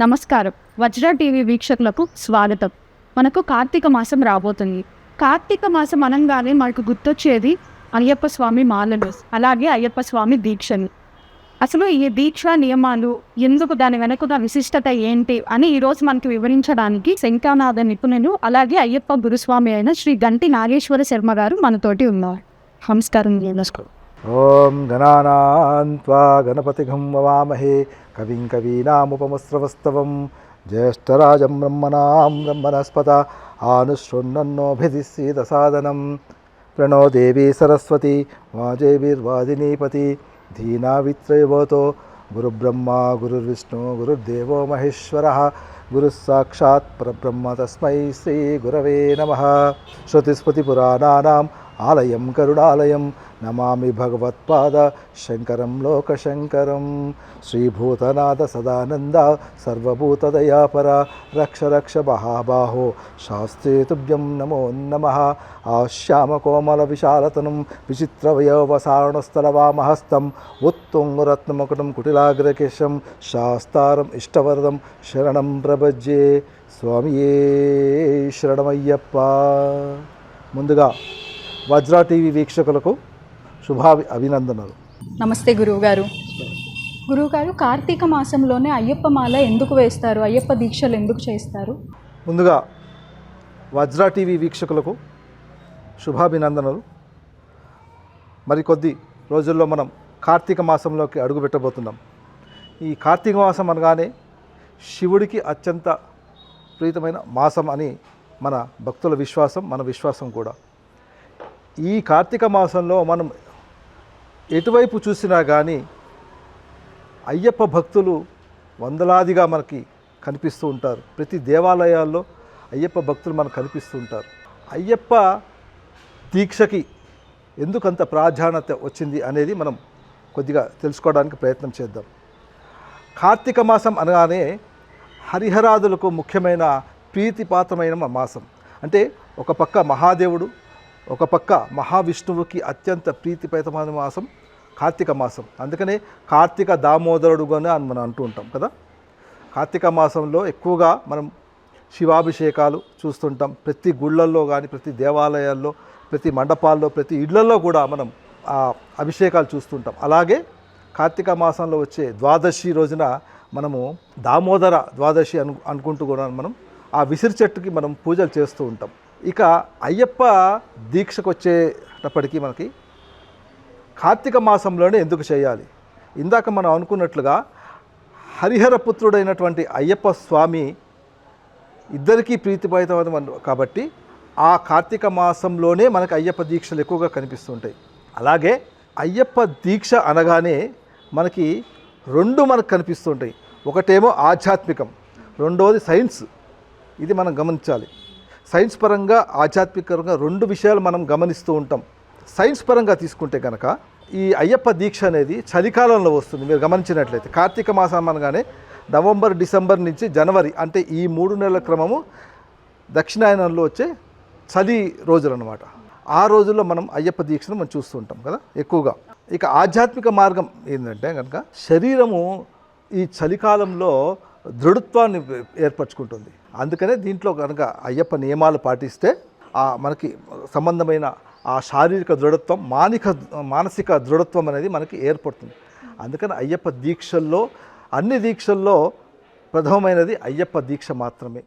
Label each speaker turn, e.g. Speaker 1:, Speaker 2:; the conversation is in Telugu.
Speaker 1: నమస్కారం. వజ్ర టీవీ వీక్షకులకు స్వాగతం. మనకు కార్తీక మాసం రాబోతుంది. కార్తీక మాసం అనగానే మనకు గుర్తొచ్చేది అయ్యప్ప స్వామి మాలలు అలాగే అయ్యప్ప స్వామి దీక్షలు. అసలు ఈ దీక్ష నియమాలు ఎందుకు దాని వెనుక విశిష్టత ఏంటి అని ఈరోజు మనకు వివరించడానికి శంఖానాథ నిపుణులు అలాగే అయ్యప్ప గురుస్వామి అయిన శ్రీ గంటి నాగేశ్వర శర్మ గారు మనతోటి ఉన్నారు. నమస్కారం. నమస్కారం.
Speaker 2: ఓం గణానాన్వా గణపతిఘం వవామహే. కవిం కవీనాముపమస్రవస్తవం. జ్యేష్టరాజం బ్రహ్మణాం బ్రహ్మణస్పత. ఆనుశృణ్వన్నోభిధిసీదసాదనం ప్రణో దేవీ సరస్వతి వాజేవిర్వాదినీపతి ధీనావిత్రయవోతో గురుబ్రహ్మ గురుర్విష్ణు గురుర్దేవో మహేశ్వర. గురుస్సాక్షాత్ పరబ్రహ్మ తస్మై శ్రీ గురవే నమ శృతిస్మృతిపురాణానాం ఆలయం కరుణాలయం నమామి భగవత్పాద శంకరం లోకశంకరం శ్రీభూతనాథ సదానంద సర్వభూతదయాపర రక్ష రక్ష మహాబాహో శాస్త్రేతుభ్యం నమో నమ ఆశ్యామకోమల విశాలతనం విచిత్రవయోవసారణస్థలవామహస్తం ఉత్తుంగరత్నమకుటం కుటిలాగ్రకేశం శాస్తారం ఇష్టవరదం శరణం ప్రభజ్యే స్వామియే శరణమయ్యప్ప. ముందుగా వజ్రా టీవీ వీక్షకులకు శుభావి అభినందనలు.
Speaker 3: నమస్తే గురువుగారు. గురువుగారు కార్తీక మాసంలోనే అయ్యప్ప మాల ఎందుకు వేస్తారు? అయ్యప్ప దీక్షలు ఎందుకు చేస్తారు?
Speaker 2: ముందుగా వజ్రా టీవీ వీక్షకులకు శుభాభినందనలు. మరికొద్ది రోజుల్లో మనం కార్తీక మాసంలోకి అడుగుపెట్టబోతున్నాం. ఈ కార్తీక మాసం అనగానే శివుడికి అత్యంత ప్రీతమైన మాసం అని మన భక్తుల విశ్వాసం మన విశ్వాసం కూడా. ఈ కార్తీక మాసంలో మనం ఎటువైపు చూసినా కానీ అయ్యప్ప భక్తులు వందలాదిగా మనకి కనిపిస్తూ ఉంటారు. ప్రతి దేవాలయాల్లో అయ్యప్ప భక్తులు మనకు కనిపిస్తూ ఉంటారు. అయ్యప్ప దీక్షకి ఎందుకంత ప్రాధాన్యత వచ్చింది అనేది మనం కొద్దిగా తెలుసుకోవడానికి ప్రయత్నం చేద్దాం. కార్తీక మాసం అనగానే హరిహరాదులకు ముఖ్యమైన ప్రీతిపాత్రమైన మాసం. అంటే ఒక పక్క మహాదేవుడు ఒక పక్క మహావిష్ణువుకి అత్యంత ప్రీతిపేతమైన మాసం కార్తీక మాసం. అందుకనే కార్తీక దామోదరుడుగానే అని మనం అంటూ ఉంటాం కదా. కార్తీక మాసంలో ఎక్కువగా మనం శివాభిషేకాలు చూస్తుంటాం. ప్రతి గుళ్ళల్లో కానీ ప్రతి దేవాలయాల్లో ప్రతి మండపాల్లో ప్రతి ఇళ్ళలో కూడా మనం ఆ అభిషేకాలు చూస్తుంటాం. అలాగే కార్తీక మాసంలో వచ్చే ద్వాదశి రోజున మనము దామోదర ద్వాదశి అను అనుకుంటూ కూడా మనం ఆ విసిరి చెట్టుకి మనం పూజలు చేస్తూ ఉంటాం. ఇక అయ్యప్ప దీక్షకు వచ్చేటప్పటికీ మనకి కార్తీక మాసంలోనే ఎందుకు చేయాలి? ఇందాక మనం అనుకున్నట్లుగా హరిహర పుత్రుడైనటువంటి అయ్యప్ప స్వామి ఇద్దరికీ ప్రీతిపాయితమైన కాబట్టి ఆ కార్తీక మాసంలోనే మనకు అయ్యప్ప దీక్షలు ఎక్కువగా కనిపిస్తుంటాయి అలాగే అయ్యప్ప దీక్ష అనగానే మనకి రెండు మనకు కనిపిస్తుంటాయి. ఒకటేమో ఆధ్యాత్మికం రెండవది సైన్స్. ఇది మనం గమనించాలి. సైన్స్ పరంగా ఆధ్యాత్మికంగా రెండు విషయాలు మనం గమనిస్తూ ఉంటాం. సైన్స్ పరంగా తీసుకుంటే కనుక ఈ అయ్యప్ప దీక్ష అనేది చలికాలంలో వస్తుంది మీరు గమనించినట్లయితే. కార్తీక మాసం అనగానే నవంబర్ డిసెంబర్ నుంచి జనవరి అంటే ఈ మూడు నెలల క్రమము దక్షిణాయనంలో వచ్చే చలి రోజులు అనమాట ఆ రోజుల్లో మనం అయ్యప్ప దీక్షను మనం చూస్తూ ఉంటాం కదా ఎక్కువగా. ఇక ఆధ్యాత్మిక మార్గం ఏంటంటే కనుక శరీరము ఈ చలికాలంలో దృఢత్వాన్ని ఏర్పరచుకుంటుంది. అందుకనే దీంట్లో కనుక అయ్యప్ప నియమాలు పాటిస్తే ఆ మనకి సంబంధమైన ఆ శారీరక దృఢత్వం మానిక మానసిక దృఢత్వం అనేది మనకి ఏర్పడుతుంది. అందుకని అయ్యప్ప దీక్షల్లో అన్ని దీక్షల్లో ప్రథమమైనది అయ్యప్ప దీక్ష మాత్రమే.